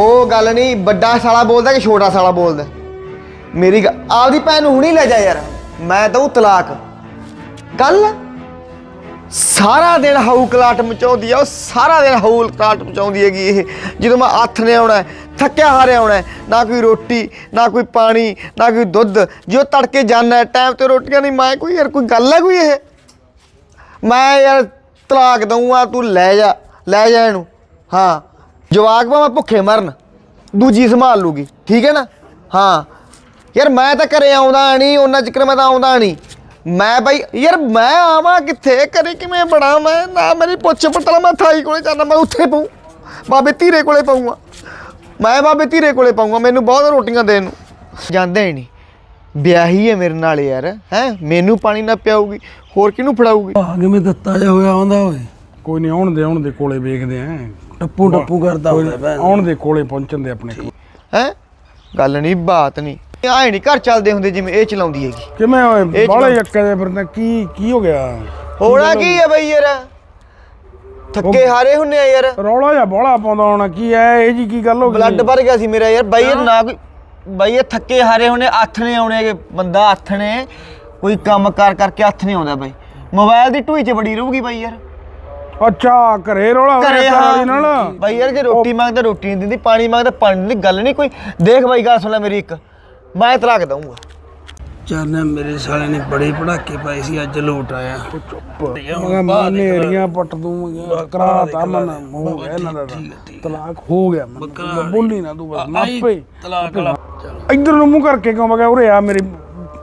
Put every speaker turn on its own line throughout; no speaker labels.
ਉਹ ਗੱਲ ਨਹੀਂ ਵੱਡਾ ਸਾਲਾ ਬੋਲਦਾ ਕਿ ਛੋਟਾ ਸਾਲਾ ਬੋਲਦਾ? ਮੇਰੀ ਗ ਆਪਦੀ ਭੈਣ ਨੂੰ ਹੁਣੀ ਲੈ ਜਾ ਯਾਰ। ਮੈਂ ਦਊ ਤਲਾਕ। ਗੱਲ? ਸਾਰਾ ਦਿਨ ਹਾਊ ਕਲਾਟ ਮਚਾਉਂਦੀ ਆ ਉਹ ਸਾਰਾ ਦਿਨ ਹਾਊ ਕਲਾਟ ਮਚਾਉਂਦੀ ਹੈਗੀ ਇਹ। ਜਦੋਂ ਮੈਂ ਹੱਥ ਨੇ ਆਉਣਾ ਹੈ, ਥੱਕਿਆ ਹਾਰਿਆ ਆਉਣਾ ਹੈ, ਨਾ ਕੋਈ ਰੋਟੀ ਨਾ ਕੋਈ ਪਾਣੀ ਨਾ ਕੋਈ ਦੁੱਧ। ਜੋ ਤੜਕੇ ਜਾਣਾ ਟਾਈਮ ਤੇ ਰੋਟੀਆਂ ਨਹੀਂ ਮੈਂ ਕੋਈ ਯਾਰ ਕੋਈ ਗੱਲ ਹੈ ਕੋਈ ਇਹ? ਮੈਂ ਯਾਰ ਤਲਾਕ ਦਊਂਗਾ ਤੂੰ ਲੈ ਜਾ ਲੈ ਜਾ ਇਹਨੂੰ। ਹਾਂ। ਜਵਾਕ ਭਾਵੇਂ ਭੁੱਖੇ ਮਰਨ ਦੂਜੀ ਸੰਭਾਲ ਲੂਗੀ ਠੀਕ ਹੈ ਨਾ? ਹਾਂ। ਯਾਰ ਮੈਂ ਤਾਂ ਘਰੇ ਆਉਂਦਾ ਨਹੀਂ ਉਹਨਾਂ ਚਿਕਰ ਮੈਂ ਤਾਂ ਆਉਂਦਾ ਨਹੀਂ। ਮੈਂ ਬਾਈ ਯਾਰ ਮੈਂ ਆਵਾਂ ਕਿੱਥੇ? ਘਰੇ ਕਿਵੇਂ ਬੜਾ ਮੈਂ? ਨਾ ਮੇਰੀ ਪੁੱਛ ਪਟਲਾ ਮੈਂ ਥਾਈ ਕੋਲੇ ਜਾਣਾ ਮੈਂ ਉੱਥੇ ਪਊ। ਬਾਬੇ ਧੀਰੇ ਕੋਲੇ ਪਊਂਗਾ। ਮੈਂ ਬਾਬੇ ਧੀਰੇ ਕੋਲੇ ਪਊਂਗਾ ਮੈਨੂੰ ਬਹੁਤ ਰੋਟੀਆਂ ਦੇਣ ਨੂੰ। ਜਾਂਦੇ ਹੀ ਨਹੀਂ। ਵਿਆਹੀ ਹੈ ਮੇਰੇ ਨਾਲ ਯਾਰ ਹੈ? ਮੈਨੂੰ ਪਾਣੀ ਨਾ ਪਿਆਊਗੀ ਹੋਰ ਕਿਹਨੂੰ ਫੜਾਊਗੀ?
ਆ ਕਿਵੇਂ ਦਿੱਤਾ ਜਾ ਹੋਇਆ ਆਉਂਦਾ ਓਏ?
ਕੋਈ ਨਹੀਂ ਆਉਣ ਦੇ ਆਉਣ ਦੇ ਕੋਲੇ ਵੇਖਦੇ ਆਂ।
ਟੱਪੂ ਟੱਪੂ ਕਰਦਾ ਹੁੰਦਾ ਭੈਣ।
ਆਉਣ ਦੇ ਕੋਲੇ ਪਹੁੰਚਣ ਦੇ ਆਪਣੇ ਕੋਲ।
ਹੈ? ਗੱਲ ਨਹੀਂ ਬਾਤ ਨਹੀਂ। ਆਏ ਨਹੀਂ ਘਰ ਚੱਲਦੇ ਹੁੰਦੇ ਜਿਵੇਂ ਇਹ ਚਲਾਉਂਦੀ ਹੈਗੀ।
ਕਿਵੇਂ ਓਏ? ਬਾਲੇ ਯੱਕੇ ਦੇ ਫਿਰਦਾ ਕੀ ਕੀ ਹੋ ਗਿਆ?
ਹੋਣਾ ਕੀ ਹੈ ਬਈ ਯਾਰ? ਥੱਕੇ ਹਾਰੇ ਹੁੰਨੇ ਆ ਯਾਰ।
ਰੌਲਾ ਜਾਂ ਬੋਲਾ ਪਾਉਂਦਾ ਹੋਣਾ ਕੀ ਐ ਇਹ ਜੀ ਕੀ ਗੱਲ ਹੋ ਗਈ?
ਬਲੱਡ ਭਰ ਗਿਆ ਸੀ ਮੇਰਾ ਯਾਰ। ਬਾਈ ਇਹ ਨਾ ਕੋਈ ਬਾਈ ਇਹ ਥੱਕੇ ਹਾਰੇ ਹੁੰਨੇ ਹੱਥ ਨੇ ਆਉਣੇ ਹੈਗੇ। ਬੰਦਾ ਹੱਥ ਨੇ ਕੋਈ ਕੰਮ ਕਾਰ ਕਰਕੇ ਹੱਥ ਨਹੀਂ ਆਉਂਦਾ ਬਾਈ। ਮੋਬਾਈਲ ਦੀ ਢੂਈ 'ਚ ਬੜੀ ਰਹੂਗੀ ਬਾਈ ਯਾਰ।
ਅੱਛਾ ਘਰੇ ਰੌਲਾ ਹੋ
ਘਰੇ
ਗਿਆ ਘਰ ਵਾਲੀ ਨਾਲ?
ਹਾਂ ਬਾਈ ਯਾਰ ਜੇ ਰੋਟੀ ਮੰਗਦਾ ਰੋਟੀ ਨਹੀਂ ਦਿੰਦੀ ਪਾਣੀ ਮੰਗਦਾ ਪਾਣੀ ਨਹੀਂ ਦਿੰਦੀ ਗੱਲ ਨਹੀਂ ਕੋਈ। ਦੇਖ ਬਾਈ ਗੱਲ ਸੁਣ ਲੈ ਮੇਰੀ ਇੱਕ। ਮੈਂ ਤਲਾਕ ਦਊਂਗਾ।
ਚਰਨੇ ਮੇਰੇ ਸਾਲੇ ਨੇ ਬੜੇ ਪੜਾਕੇ ਪਾਏ ਸੀ ਅੱਜ ਲੋਟ ਆਇਆ।
ਮੈਂ ਮਾਂ ਨੇਰੀਆਂ ਪੱਟ ਦੂੰਗਾ ਕਰਾਤਾ ਮਨ ਹੋ ਗਿਆ ਇਹਨਾਂ ਦਾ ਤਾਂ। ਤਲਾਕ ਹੋ ਗਿਆ ਮਨ। ਬੋਲੀ ਨਾ ਤੂੰ ਬਸ ਮਾਪੇ
ਤਲਾਕ ਲਾ
ਇੱਧਰ ਨੂੰ ਮੂੰਹ ਕਰਕੇ ਕਿਉਂ ਬਗਾ ਉਰੇ ਆ ਮੇਰੀ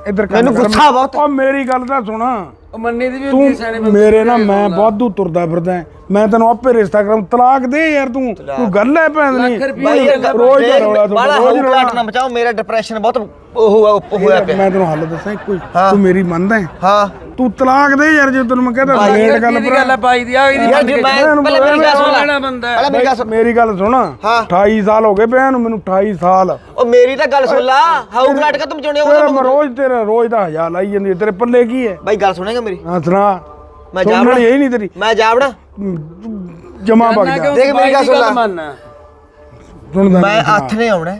ਇੱਧਰ ਕਰ
ਮੈਨੂੰ ਗੁੱਸਾ ਬਹੁਤ।
ਓ ਮੇਰੀ ਗੱਲ ਤਾਂ ਸੁਣ।
ਉਹ ਮੰਨੀ ਦੀ ਵੀ
ਤੂੰ ਮੇਰੇ ਨਾਲ ਮੈਂ ਵਾਧੂ ਤੁਰਦਾ ਫਿਰਦਾ ਹੈ। ਮੈਂ ਤੈਨੂੰ ਆਪੇ ਰਿਸ਼ਤਾ ਕਰਾਂ ਤਲਾਕ ਦੇ ਯਾਰ ਤੂੰ। ਕੋਈ ਗੱਲ ਹੈ ਭੈਣ ਨਹੀਂ
ਬਾਈ ਯਾਰ
ਰੋਜ਼ ਦਾ ਰੌਲਾ ਤੂੰ
ਬਾਲਾ
ਰੋਜ਼
ਹੋਊ ਪਲਾਟ ਨਾ ਬਚਾਓ ਮੇਰਾ ਡਿਪਰੈਸ਼ਨ ਬਹੁਤ ਉਹ ਹੋਇਆ ਉਹ ਹੋਇਆ ਪਿਆ।
ਮੈਂ ਤੈਨੂੰ ਹੱਲ ਦੱਸਾਂ ਇੱਕੋ ਹੀ
ਹਾਂ।
ਤੂੰ ਮੇਰੀ ਮੰਨਦਾ ਹੈ?
ਹਾਂ।
ਤੂੰ ਤਲਾਕ ਦੇ ਯਾਰ ਜੇ ਤੈਨੂੰ ਮੈਂ ਕਹਿੰਦਾ ਲੇਟ ਗੱਲ
ਦੀ ਗੱਲ ਹੈ ਬਾਈ ਦੀ? ਆ
ਯਾਰ ਜੇ ਮੈਂ ਪਹਿਲਾਂ ਮੇਰੀ ਗੱਲ ਸੁਣ।
ਲੈਣਾ ਬੰਦਾ
ਪਹਿਲਾਂ ਮੇਰੀ ਗੱਲ ਸੁਣ।
ਮੇਰੀ ਗੱਲ ਸੁਣ।
ਹਾਂ।
28 ਸਾਲ ਹੋ ਗਏ ਪਿਆ ਨੂੰ ਮੈਨੂੰ 28 ਸਾਲ।
ਉਹ ਮੇਰੀ ਤਾਂ ਗੱਲ ਸੁਣ ਲਾ। ਹਾਊ ਪਲਾਟ ਕਾ ਤੁਮ ਚਾਹੁੰਦੇ
ਤੇਰਾ
ਹੋ
ਮੈਂ ਰੋਜ਼ ਤੇਰਾ ਰੋਜ਼ ਦਾ ਹਜ਼ਾਰ ਲਾਈ ਜਾਂਦੀ। ਤੇਰੇ ਪੱਲੇ ਕੀ ਹੈ?
ਬਾਈ ਗੱਲ ਸੁਣੇਗਾ ਮੇਰੀ?
ਹਾਂ ਸੁਣਾ।
ਮੈਂ ਜਾਵੜਾ।
ਇਹ ਨਹੀਂ ਤੇਰੀ।
ਮੈਂ ਜਾਵੜਾ।
ਜਮਾ ਬਗ ਜਾ
ਦੇਖ ਮੇਰੀ ਗੱਲ ਸੁਣ ਲੈ।
ਮੰਨਣਾ
ਸੁਣਦਾ
ਮੈਂ ਹੱਥ ਨੇ ਆਉਣਾ।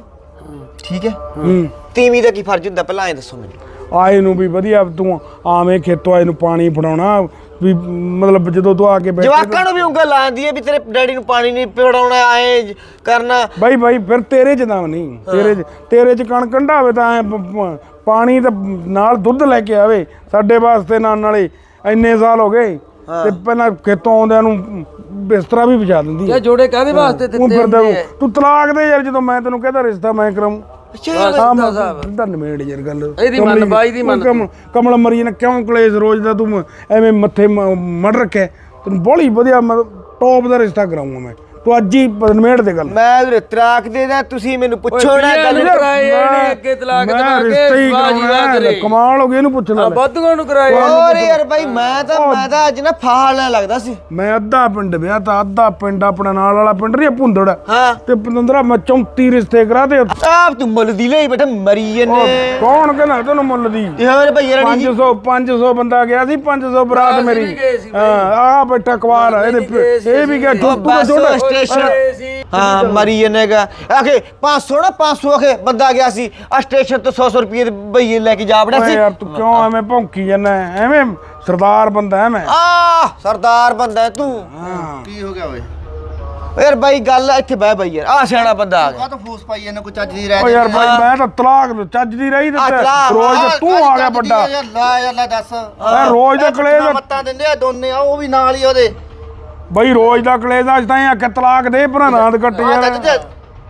ਠੀਕ ਹੈ?
ਹੂੰ।
ਤੀਵੀਂ ਦਾ ਕੀ ਫਰਜ਼ ਹੁੰਦਾ? ਪਹਿਲਾਂ ਐ ਦੱਸੋ ਮੈਨੂੰ।
ਆਏ ਨੂੰ ਵੀ ਵਧੀਆ ਤੂੰ ਆਵੇਂ ਖੇਤੋਂ ਆਏ ਨੂੰ ਪਾਣੀ ਫੜਾਉਣਾ ਵੀ ਮਤਲਬ ਜਦੋਂ ਤੂੰ ਆ ਕੇ ਬੈਠੇ
ਜਵਾਕਾਂ ਨੂੰ ਵੀ ਉਂਗਲ ਲਾਉਂਦੀ ਹੈ ਵੀ ਤੇਰੇ ਡੈਡੀ ਨੂੰ ਪਾਣੀ ਨਹੀਂ ਪਿਉਣਾ ਐ ਕਰਨਾ।
ਬਾਈ ਬਾਈ ਫਿਰ ਤੇਰੇ ਚ ਨਹੀਂ ਤੇਰੇ ਚ ਤੇਰੇ ਚ ਕਣ ਕੰਡਾ ਹੋਵੇ ਤਾਂ ਐਂ ਪਾਣੀ ਤਾਂ ਨਾਲ ਦੁੱਧ ਲੈ ਕੇ ਆਵੇ ਸਾਡੇ ਵਾਸਤੇ ਨਾਲ ਨਾਲੇ ਇੰਨੇ ਸਾਲ ਹੋ ਗਏ ਤੇ ਪਹਿਲਾਂ ਖੇਤੋਂ ਆਉਂਦਿਆਂ ਨੂੰ ਬਿਸਤਰਾ ਵੀ ਵਿਛਾ ਦਿੰਦੀ
ਇਹ ਜੋੜੇ ਕਾਦੇ ਵਾਸਤੇ
ਤੂੰ
ਦਿੱਤੇ
ਤੂੰ ਤਲਾਕ ਦੇ ਯਾਰ ਜਦੋਂ ਮੈਂ ਤੈਨੂੰ ਕਹਿੰਦਾ ਰਿਸ਼ਤਾ ਮੈਂ ਕਰਾਂ
ਅੱਛਾ
ਹਾਂ ਮੈਂ ਧੰਨ ਮੇੜ ਯਾਰ ਗੱਲ।
ਇਹਦੀ ਮੰਨ,
ਕਮਲੀ-
ਬਾਈ ਦੀ ਮੰਨ।
ਕਮਲ- ਕਮਲ ਮਰੀ ਨੇ ਕਿਉਂ ਕਲੇਸ਼ ਰੋਜ਼ ਦਾ ਤੂੰ ਐਵੇਂ ਮੱਥੇ ਮ- ਮੜ ਰੱਖਿਆ ਤੈਨੂੰ ਬੜੀ ਵਧੀਆ ਟੌਪ ਦਾ ਰਿਸ਼ਤਾ ਕਰਾਉਂਗਾ ਮੈਂ। ਤੂੰ ਅੱਜ ਹੀ ਦੇ ਗੱਲ।
ਮੈਂ ਵੀਰੇ ਤਰਾਕ ਦੇ ਦਾ ਤੁਸੀਂ ਮੈਨੂੰ ਪੁੱਛੋ ਨਾ ਗੱਲ।
ਯਾਰ, ਕਰਾਏ ਇਹਨੇ ਅੱਗੇ ਤਲਾਕ
ਮੈਂ
ਦਵਾ ਕੇ
ਰਿਸ਼ਤਾ ਹੀ
ਬਾਜੀ
ਕਰਾਉਣਾ ਕਮਾਲ ਹੋ ਗਈ ਇਹਨੂੰ ਪੁੱਛ ਲੈ
ਬੱਦੂਆਂ ਨੂੰ ਕਰਾਏ
ਹੋਰ ਯਾਰ ਬਾਈ ਮੈਂ ਤਾਂ ਮੈਂ ਤਾਂ ਅੱਜ ਨਾ ਫਾਲ ਨਾ ਲੱਗਦਾ ਸੀ।
ਮੈਂ ਅੱਧਾ ਪਿੰਡ ਵਿਆਹ ਤਾਂ ਅੱਧਾ ਪਿੰਡ ਆਪਣਾ ਨਾਲ ਵਾਲਾ ਪਿੰਡ ਨਹੀਂ ਭੁੰਦੜ।
ਹਾਂ।
ਤੇ ਪਤੰਦਰਾ ਮੈਂ 34 ਰਿਸ਼ਤੇ ਕਰਾ ਤੇ
ਆਪ ਤੂੰ ਮੁੱਲ ਦੀ ਲਈ ਬੈਠਾ ਮਰੀ ਜਨੇ
ਕੌਣ ਕਹਿੰਦਾ ਤੈਨੂੰ ਮੁੱਲ ਦੀ
ਹੋਰ ਭਈ ਯਾਰ
500 500 ਬੰਦਾ ਗਿਆ ਸੀ 500 ਬਰਾਤ ਮੇਰੀ। ਹਾਂ ਆ ਬੈਠਾ ਕੁਆਰ ਆ, ਇਹਦੇ ਇਹ ਵੀ ਗਿਆ ਤੂੰ
ਬਸ
ਜੋੜ
ਸਟੇਸ਼ਨ ਹਾਂ ਮਰੀ ਜਨੇਗਾ ਆਖੇ 500 ਨਾ 500 ਆਖੇ ਬੰਦਾ ਗਿਆ ਸੀ। ਆ ਸਟੇਸ਼ਨ ਤੋਂ 100 ਰੁਪਏ ਦੇ ਬਈਏ ਲੈ ਕੇ ਜਾ
ਓਏ
ਸੀ।
ਯਾਰ ਤੂੰ ਕਿਉਂ ਐਵੇਂ ਭੌਂਕੀ ਜਾਂਦਾ? ਐਵੇਂ ਸਰਦਾਰ ਬੰਦਾ ਐ ਮੈਂ
ਆ ਸਰਦਾਰ ਬੰਦਾ ਹੈ ਤੂੰ।
ਕੀ ਹੋ ਗਿਆ ਓਏ?
ਯਾਰ ਬਾਈ ਗੱਲ ਇੱਥੇ ਬਹਿ ਬਈ ਯਾਰ। ਆ ਸਿਆਣਾ ਬੰਦਾ ਆ ਗਿਆ।
ਕਾਹ ਤੋਂ ਫੂਸ ਪਾਈ ਇਹਨੂੰ ਕੋਈ ਚੱਜ ਦੀ
ਓ
ਰਹਿ
ਯਾਰ ਬਾਈ ਮੈਂ ਤਾਂ ਤਲਾਕ ਦੇ ਚੱਜ ਦੀ ਰਹੀ ਤੇ
ਆ ਤਲਾਕ,
ਰੋਜ਼ ਤੂੰ ਆ ਗਿਆ ਵੱਡਾ।
ਯਾਰ ਲੈ ਯਾਰ ਲੈ ਦੱਸ।
ਰੋਜ਼ ਦਾ ਕਲੇਸ਼
ਮੱਤਾਂ ਦਿੰਦੇ ਆ ਦੋਨੇ ਆ ਉਹ ਵੀ ਨਾਲ ਹੀ ਉਹਦੇ।
ਬਈ ਰੋਜ਼ ਦਾ ਕਲੇਸ਼ ਅੱਜ ਤਾਂ ਆ ਕੇ ਤਲਾਕ ਦੇ ਭਰਾ ਨਾਂਦ ਕੱਟ ਯਾਰ
ਤੇ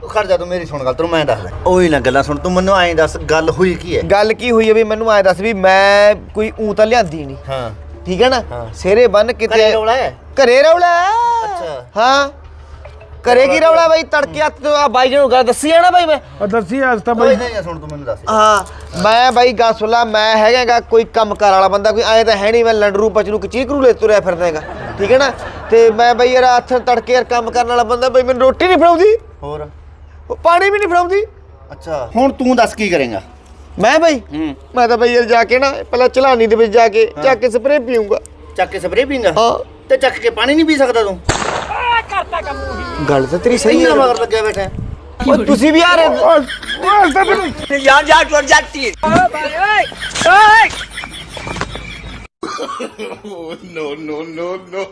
ਖੜ ਜਾ ਤੂੰ ਮੇਰੀ ਸੁਣ ਗੱਲ ਤੈਨੂੰ ਮੈਂ ਦੱਸਦਾ। ਓਏ ਨਾ ਗੱਲਾਂ ਸੁਣ ਤੂੰ ਮੈਨੂੰ ਐਂ ਦੱਸ ਗੱਲ ਹੋਈ ਕੀ ਹੈ
ਗੱਲ ਕੀ ਹੋਈ ਹੈ ਵੀ ਮੈਨੂੰ ਐ ਦੱਸ ਵੀ ਮੈਂ ਕੋਈ ਊਂ ਤਾਂ ਲਿਆਂਦੀ ਨਹੀਂ
ਹਾਂ।
ਠੀਕ ਹੈ ਨਾ? ਸਿਰੇ ਬੰਨ ਕਿਤੇ
ਘਰੇ ਰੌਲਾ ਹੈ
ਘਰੇ ਰੌਲਾ
ਅੱਛਾ।
ਹਾਂ। ਘਰੇ ਕੀ ਰੌਲਾ ਬਾਈ। ਤੜਕੇ ਹੱਥ ਤੋਂ ਆ ਬਾਈ ਜੀ ਨੂੰ ਗੱਲ ਦੱਸੀ ਆ ਨਾ ਬਾਈ ਮੈਂ?
ਆ ਦੱਸੀ ਅੱਜ ਤਾਂ ਬਈ।
ਨਹੀਂ ਸੁਣ ਤੂੰ ਮੈਨੂੰ ਦੱਸ।
ਹਾਂ ਮੈਂ ਬਾਈ ਗੱਲ ਸੁਣ ਲਾ ਮੈਂ ਹੈਗਾਗਾ ਕੋਈ ਕੰਮ ਕਾਰ ਵਾਲਾ ਬੰਦਾ ਕੋਈ ਐ ਤਾਂ ਹੈ ਨਹੀਂ ਮੈਂ ਲੰਡਰੂ ਪਚਰੂ ਕਚੀਕਰੂ ਲੈ ਤੁਰਿਆ ਫਿਰਦਾ ਹੈਗਾ ਠੀਕ ਹੈ ਨਾ? ਤੇ ਮੈਂ ਬਾਈ ਯਾਰ ਹੱਥ ਤੜਕੇ ਯਾਰ ਕੰਮ ਕਰਨ ਵਾਲਾ ਬੰਦਾ ਬਾਈ ਮੈਨੂੰ ਰੋਟੀ ਨਹੀਂ ਫੜਾਉਂਦੀ।
ਹੋਰ?
ਉਹ ਪਾਣੀ ਵੀ ਨਹੀਂ ਫੜਾਉਂਦੀ।
ਅੱਛਾ। ਹੁਣ ਤੂੰ ਦੱਸ ਕੀ ਕਰੇਗਾ?
ਮੈਂ ਬਾਈ? ਮੈਂ ਤਾਂ ਬਾਈ ਯਾਰ ਜਾ ਕੇ ਨਾ ਪਹਿਲਾਂ ਚਲਾਨੀ ਦੇ ਵਿੱਚ ਜਾ ਕੇ ਚੱਕ ਕੇ ਸਪਰੇਅ ਪੀਊਂਗਾ।
ਚੱਕ ਕੇ ਸਪਰੇ ਪੀਂਗਾ
ਹਾਂ।
ਤੇ ਚੱਕ ਕੇ ਪਾਣੀ ਨਹੀਂ ਪੀ ਸਕਦਾ ਤੂੰ?
ਗੱਲ ਤਾਂ ਤੇਰੀ ਸਹੀ ਹੈ
ਮਗਰ ਲੱਗੇ ਬੈਠਾ
ਓ ਤੁਸੀਂ ਵੀ ਯਾਰ ਯਾਰ
ਜਾ ਟੁੱਟ ਜਾਂਦੀ ਓਏ
ਓਏ ਓਏ ਨੋ ਨੋ ਨੋ ਨੋ